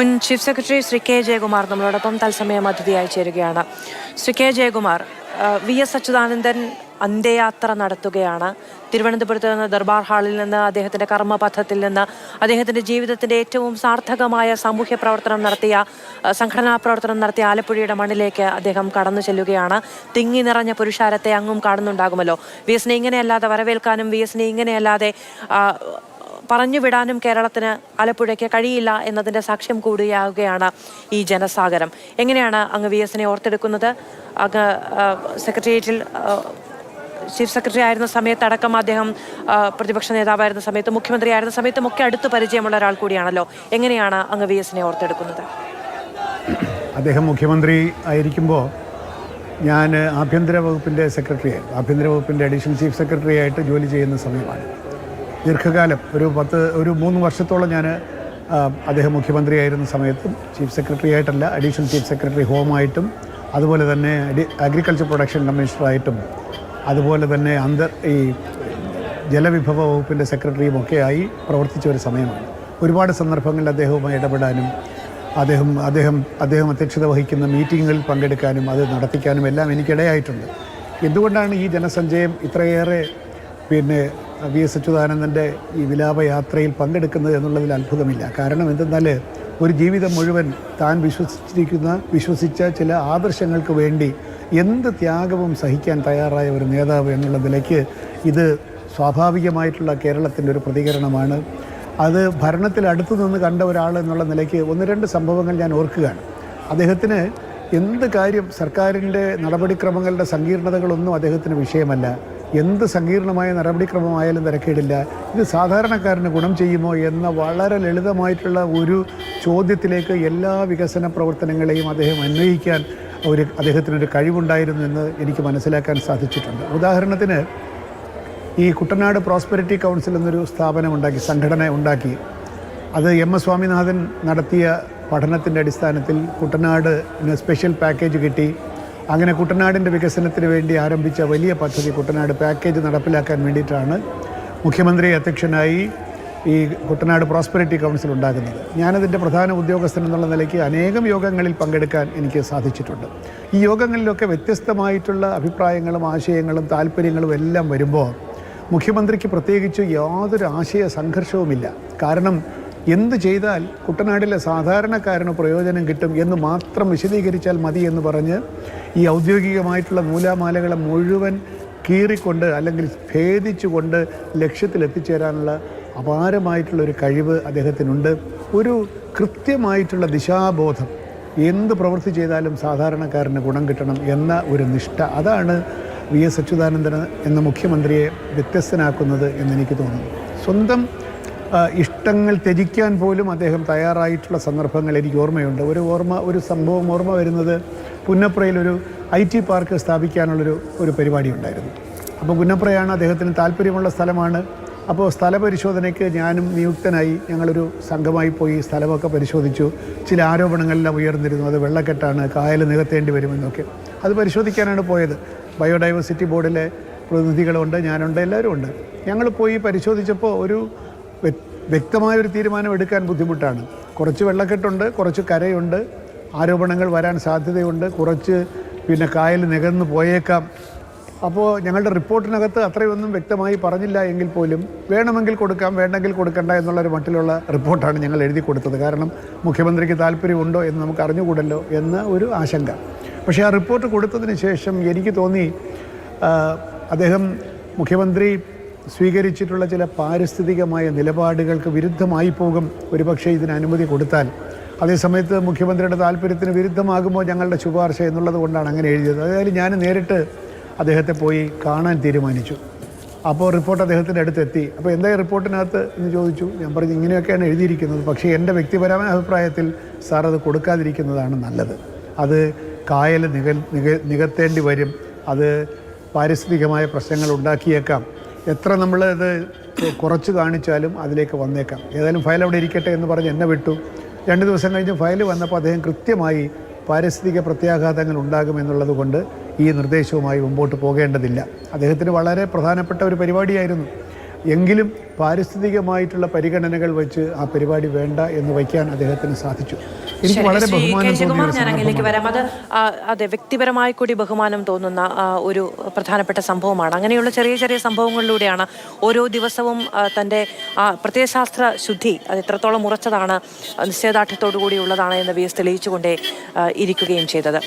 മുൻ chief secretary Shri K Jayakumar നമ്മളോടൊപ്പം തത്സമയം അതിഥിയായി ചേരുകയാണ്. Shri K Jayakumar V S Achuthanandan അന്ത്യയാത്ര നടത്തുകയാണ്. തിരുവനന്തപുരത്ത് നിന്ന് ദർബാർ ഹാളിൽ നിന്ന് അദ്ദേഹത്തിന്റെ കർമ്മപഥത്തിൽ നിന്ന് അദ്ദേഹത്തിന്റെ ജീവിതത്തിന്റെ ഏറ്റവും സാർത്ഥകമായ സാമൂഹ്യ പ്രവർത്തനം നടത്തിയ സംഘടനാ പ്രവർത്തനം നടത്തിയ ആലപ്പുഴയുടെ മണ്ണിലേക്ക് അദ്ദേഹം കടന്നു ചെല്ലുകയാണ്. തിങ്ങി നിറഞ്ഞ പുരുഷാരത്തെ അങ്ങും കാണുന്നുണ്ടാകുമല്ലോ. വി എസിനെ ഇങ്ങനെയല്ലാതെ വരവേൽക്കാനും വി എസിനെ ഇങ്ങനെയല്ലാതെ ആ, പറഞ്ഞു വിടാനും കേരളത്തിന് ആലപ്പുഴയ്ക്ക് കഴിയില്ല എന്നതിന്റെ സാക്ഷ്യം കൂടിയാകുകയാണ് ഈ ജനസാഗരം. എങ്ങനെയാണ് അങ്ങ് വി എസിനെ ഓർത്തെടുക്കുന്നത്? അങ്ങ് സെക്രട്ടേറിയറ്റിൽ ചീഫ് സെക്രട്ടറി ആയിരുന്ന സമയത്തടക്കം അദ്ദേഹം പ്രതിപക്ഷ നേതാവായിരുന്ന സമയത്ത് മുഖ്യമന്ത്രി ആയിരുന്ന സമയത്തും ഒക്കെ അടുത്ത് പരിചയമുള്ള ഒരാൾ കൂടിയാണല്ലോ. എങ്ങനെയാണ് അങ്ങ് വി എസിനെ ഓർത്തെടുക്കുന്നത്? അദ്ദേഹം മുഖ്യമന്ത്രി ആയിരിക്കുമ്പോൾ ഞാൻ ആഭ്യന്തര വകുപ്പിന്റെ സെക്രട്ടറി ആഭ്യന്തര വകുപ്പിന്റെ അഡീഷണൽ ചീഫ് സെക്രട്ടറി ആയിട്ട് ജോലി ചെയ്യുന്ന സമയമാണ്. ദീർഘകാലം ഒരു പത്ത് ഒരു മൂന്ന് വർഷത്തോളം ഞാൻ അദ്ദേഹം മുഖ്യമന്ത്രിയായിരുന്ന സമയത്തും ചീഫ് സെക്രട്ടറി ആയിട്ടല്ല അഡീഷണൽ ചീഫ് സെക്രട്ടറി ഹോമായിട്ടും അതുപോലെ തന്നെ അഗ്രികൾച്ചർ പ്രൊഡക്ഷൻ കമ്മീഷണറായിട്ടും അതുപോലെ തന്നെ അന്തർ ഈ ജലവിഭവ വകുപ്പിന്റെ സെക്രട്ടറിയും ഒക്കെയായി പ്രവർത്തിച്ച ഒരു സമയമാണ്. ഒരുപാട് സന്ദർഭങ്ങളിൽ അദ്ദേഹവുമായി ഇടപെടാനും അദ്ദേഹം അദ്ദേഹം അദ്ദേഹം അധ്യക്ഷത വഹിക്കുന്ന മീറ്റിങ്ങുകളിൽ പങ്കെടുക്കാനും അത് നടത്തിക്കാനും എല്ലാം എനിക്കിടയായിട്ടുണ്ട്. എന്തുകൊണ്ടാണ് ഈ ജനസഞ്ചയം ഇത്രയേറെ പിന്നെ വി എസ് അച്യുതാനന്ദന്റെ ഈ വിലാപയാത്രയിൽ പങ്കെടുക്കുന്നത് എന്നുള്ളതിൽ അത്ഭുതമില്ല. കാരണം എന്തെന്നാൽ ഒരു ജീവിതം മുഴുവൻ താൻ വിശ്വസിച്ചിരിക്കുന്ന വിശ്വസിച്ച ചില ആദർശങ്ങൾക്ക് വേണ്ടി എന്ത് ത്യാഗവും സഹിക്കാൻ തയ്യാറായ ഒരു നേതാവ് എന്നുള്ള നിലയ്ക്ക് ഇത് സ്വാഭാവികമായിട്ടുള്ള കേരളത്തിന്റെ ഒരു പ്രതികരണമാണ്. അത് ഭരണത്തിൽ അടുത്തു നിന്ന് കണ്ട ഒരാൾ എന്നുള്ള നിലയ്ക്ക് ഒന്ന് രണ്ട് സംഭവങ്ങൾ ഞാൻ ഓർക്കുകയാണ്. അദ്ദേഹത്തിന് എന്ത് കാര്യം സർക്കാരിന്റെ നടപടിക്രമങ്ങളുടെ സങ്കീർണതകളൊന്നും അദ്ദേഹത്തിന് വിഷയമല്ല. എന്ത് സങ്കീർണമായ നടപടിക്രമമായാലും തിരക്കേടില്ല. ഇത് സാധാരണക്കാരന് ഗുണം ചെയ്യുമോ എന്ന വളരെ ലളിതമായിട്ടുള്ള ഒരു ചോദ്യത്തിലേക്ക് എല്ലാ വികസന പ്രവർത്തനങ്ങളെയും അദ്ദേഹം അന്വയിക്കാൻ ഒരു അദ്ദേഹത്തിനൊരു കഴിവുണ്ടായിരുന്നു എന്ന് എനിക്ക് മനസ്സിലാക്കാൻ സാധിച്ചിട്ടുണ്ട്. ഉദാഹരണത്തിന് ഈ കുട്ടനാട് പ്രോസ്പെരിറ്റി കൗൺസിൽ എന്നൊരു സ്ഥാപനം ഉണ്ടാക്കി സംഘടന ഉണ്ടാക്കി. അത് എം എസ് സ്വാമിനാഥൻ നടത്തിയ പഠനത്തിന്റെ അടിസ്ഥാനത്തിൽ കുട്ടനാട് സ്പെഷ്യൽ പാക്കേജ് കിട്ടി. അങ്ങനെ കുട്ടനാടിന്റെ വികസനത്തിന് വേണ്ടി ആരംഭിച്ച വലിയ പദ്ധതി കുട്ടനാട് പാക്കേജ് നടപ്പിലാക്കാൻ വേണ്ടിയിട്ടാണ് മുഖ്യമന്ത്രി അധ്യക്ഷനായി ഈ കുട്ടനാട് പ്രോസ്പെരിറ്റി കൗൺസിൽ ഉണ്ടാകുന്നത്. ഞാനതിന്റെ പ്രധാന ഉദ്യോഗസ്ഥൻ എന്നുള്ള നിലയ്ക്ക് അനേകം യോഗങ്ങളിൽ പങ്കെടുക്കാൻ എനിക്ക് സാധിച്ചിട്ടുണ്ട്. ഈ യോഗങ്ങളിലൊക്കെ വ്യത്യസ്തമായിട്ടുള്ള അഭിപ്രായങ്ങളും ആശയങ്ങളും താല്പര്യങ്ങളും എല്ലാം വരുമ്പോൾ മുഖ്യമന്ത്രിക്ക് പ്രത്യേകിച്ച് യാതൊരു ആശയ സംഘർഷവുമില്ല. കാരണം എന്ത് ചെയ്താൽ കുട്ടനാട്ടിലെ സാധാരണക്കാരന് പ്രയോജനം കിട്ടും എന്ന് മാത്രം വിശദീകരിച്ചാൽ മതി എന്ന് പറഞ്ഞ് ഈ ഔദ്യോഗികമായിട്ടുള്ള നൂലാമാലകളെ മുഴുവൻ കീറിക്കൊണ്ട് അല്ലെങ്കിൽ ഭേദിച്ചുകൊണ്ട് ലക്ഷ്യത്തിലെത്തിച്ചേരാനുള്ള അപാരമായിട്ടുള്ളൊരു കഴിവ് അദ്ദേഹത്തിനുണ്ട്. ഒരു കൃത്യമായിട്ടുള്ള ദിശാബോധം. എന്ത് പ്രവൃത്തി ചെയ്താലും സാധാരണക്കാരന് ഗുണം കിട്ടണം എന്ന ഒരു നിഷ്ഠ. അതാണ് വി എസ് അച്യുതാനന്ദൻ എന്ന മുഖ്യമന്ത്രിയെ വ്യത്യസ്തനാക്കുന്നത് എന്നെനിക്ക് തോന്നുന്നു. സ്വന്തം ഇഷ്ടങ്ങൾ ത്യജിക്കാൻ പോലും അദ്ദേഹം തയ്യാറായിട്ടുള്ള സന്ദർഭങ്ങൾ എനിക്ക് ഓർമ്മയുണ്ട്. ഒരു ഓർമ്മ ഒരു സംഭവം ഓർമ്മ വരുന്നത് പുന്നപ്രയിൽ ഒരു ഐ ടി പാർക്ക് സ്ഥാപിക്കാനുള്ളൊരു ഒരു പരിപാടി ഉണ്ടായിരുന്നു. അപ്പോൾ പുന്നപ്രയാണ് അദ്ദേഹത്തിന് താല്പര്യമുള്ള സ്ഥലമാണ്. അപ്പോൾ സ്ഥലപരിശോധനയ്ക്ക് ഞാനും നിയുക്തനായി ഞങ്ങളൊരു സംഘമായി പോയി സ്ഥലമൊക്കെ പരിശോധിച്ചു. ചില ആരോപണങ്ങളെല്ലാം ഉയർന്നിരുന്നു. അത് വെള്ളക്കെട്ടാണ് കായൽ നികത്തേണ്ടി വരുമെന്നൊക്കെ. അത് പരിശോധിക്കാനാണ് പോയത്. ബയോഡൈവേഴ്സിറ്റി ബോർഡിലെ പ്രതിനിധികളുണ്ട് ഞാനുണ്ട് എല്ലാവരും ഉണ്ട് ഞങ്ങൾ പോയി പരിശോധിച്ചപ്പോൾ ഒരു വ്യ- വ്യക്തമായ ഒരു തീരുമാനം എടുക്കാൻ ബുദ്ധിമുട്ടാണ്. കുറച്ച് വെള്ളക്കെട്ടുണ്ട് കുറച്ച് കരയുണ്ട്. ആരോപണങ്ങൾ വരാൻ സാധ്യതയുണ്ട്. കുറച്ച് പിന്നെ കായൽ നികന്നു പോയേക്കാം. അപ്പോൾ ഞങ്ങളുടെ റിപ്പോർട്ടിനകത്ത് അത്രയൊന്നും വ്യക്തമായി പറഞ്ഞില്ല എങ്കിൽ പോലും വേണമെങ്കിൽ കൊടുക്കാം വേണ്ടെങ്കിൽ കൊടുക്കണ്ട എന്നുള്ളൊരു മട്ടിലുള്ള റിപ്പോർട്ടാണ് ഞങ്ങൾ എഴുതി കൊടുത്തത്. കാരണം മുഖ്യമന്ത്രിക്ക് താല്പര്യമുണ്ടോ എന്ന് നമുക്ക് അറിഞ്ഞുകൂടല്ലോ എന്ന ഒരു ആശങ്ക. പക്ഷേ ആ റിപ്പോർട്ട് കൊടുത്തതിന് ശേഷം എനിക്ക് തോന്നി അദ്ദേഹം മുഖ്യമന്ത്രി സ്വീകരിച്ചിട്ടുള്ള ചില പാരിസ്ഥിതികമായ നിലപാടുകൾക്ക് വിരുദ്ധമായി പോകും. ഒരുപക്ഷെ ഇതിന് അനുമതി കൊടുത്താൽ. അതേസമയത്ത് മുഖ്യമന്ത്രിയുടെ താല്പര്യത്തിന് വിരുദ്ധമാകുമോ ഞങ്ങളുടെ ശുപാർശ എന്നുള്ളത് കൊണ്ടാണ് അങ്ങനെ എഴുതിയത്. അതായത് ഞാൻ നേരിട്ട് അദ്ദേഹത്തെ പോയി കാണാൻ തീരുമാനിച്ചു. അപ്പോൾ റിപ്പോർട്ട് അദ്ദേഹത്തിന്റെ അടുത്തെത്തി. അപ്പോൾ എന്തായി റിപ്പോർട്ടിനകത്ത് എന്ന് ചോദിച്ചു. ഞാൻ പറഞ്ഞു ഇങ്ങനെയൊക്കെയാണ് എഴുതിയിരിക്കുന്നത്. പക്ഷേ എന്റെ വ്യക്തിപരമായ അഭിപ്രായത്തിൽ സാർ അത് കൊടുക്കാതിരിക്കുന്നതാണ് നല്ലത്. അത് കായൽ നിക നികത്തേണ്ടി വരും. അത് പാരിസ്ഥിതികമായ പ്രശ്നങ്ങൾ ഉണ്ടാക്കിയേക്കാം. എത്ര നമ്മൾ ഇത് കുറച്ച് കാണിച്ചാലും അതിലേക്ക് വന്നേക്കാം. ഏതായാലും ഫയൽ അവിടെ ഇരിക്കട്ടെ എന്ന് പറഞ്ഞ് എന്നെ വിട്ടു. രണ്ട് ദിവസം കഴിഞ്ഞ് ഫയൽ വന്നപ്പോൾ അദ്ദേഹം കൃത്യമായി പാരിസ്ഥിതിക പ്രത്യാഘാതങ്ങൾ ഉണ്ടാകുമെന്നുള്ളത് കൊണ്ട് ഈ നിർദ്ദേശവുമായി മുമ്പോട്ട് പോകേണ്ടതില്ല. അദ്ദേഹത്തിന് വളരെ പ്രധാനപ്പെട്ട ഒരു പരിപാടിയായിരുന്നു. എങ്കിലും പാരിസ്ഥിതികമായിട്ടുള്ള പരിഗണനകൾ വെച്ച് ആ പരിപാടി വേണ്ട എന്ന് വയ്ക്കാൻ അദ്ദേഹത്തിന് സാധിച്ചു. എനിക്ക് വളരെ ബഹുമാനം വരാം. അത് അതെ വ്യക്തിപരമായി കൂടി ബഹുമാനം തോന്നുന്ന ഒരു പ്രധാനപ്പെട്ട സംഭവമാണ്. അങ്ങനെയുള്ള ചെറിയ ചെറിയ സംഭവങ്ങളിലൂടെയാണ് ഓരോ ദിവസവും തന്റെ തന്റെ ആ പ്രത്യയശാസ്ത്ര ശുദ്ധി അത് എത്രത്തോളം ഉറച്ചതാണ് നിശ്ചയദാർഢ്യത്തോടു കൂടിയുള്ളതാണ് എന്ന് വി എസ് തെളിയിച്ചുകൊണ്ടേ ഇരിക്കുകയും ചെയ്തത്.